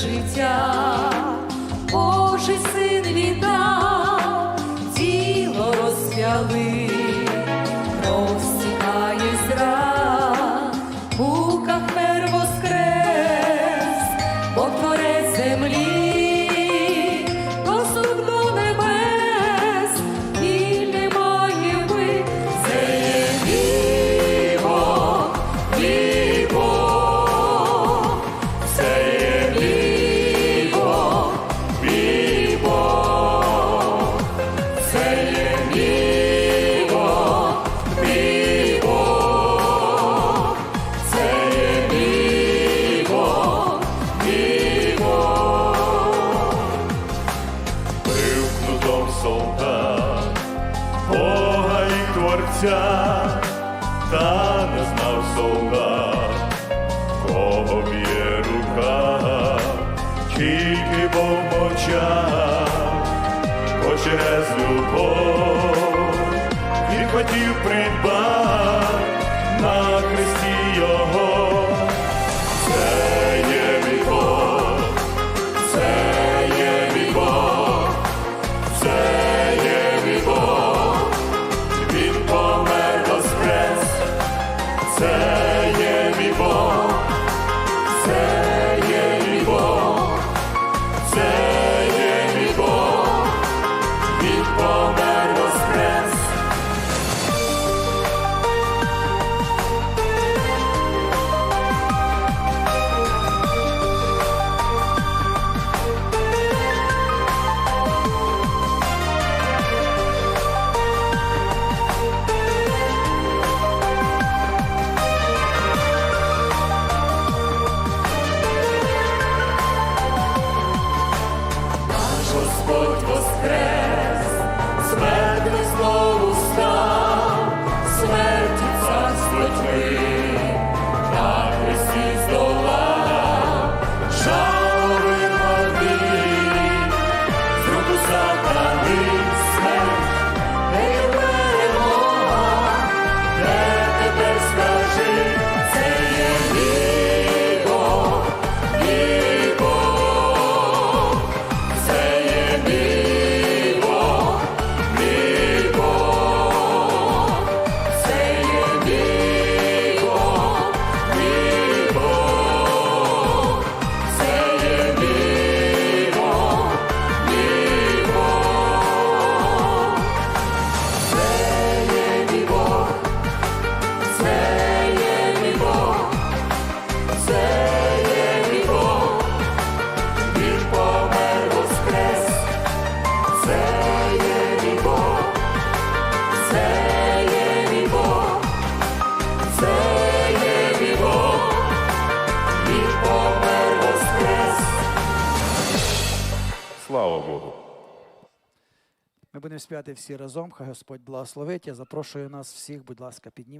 життя, Божий син вітав, тіло розп'яли, кров солдат, Бога і творця, та не знав солдат, кого б'є рука, тільки помочав, бо через любов і хотів придбати на кресті його. nostre. Слава Богу. Ми будемо сп'яти всі разом. Хай Господь благословить. Я запрошую нас всіх, будь ласка, підніміть.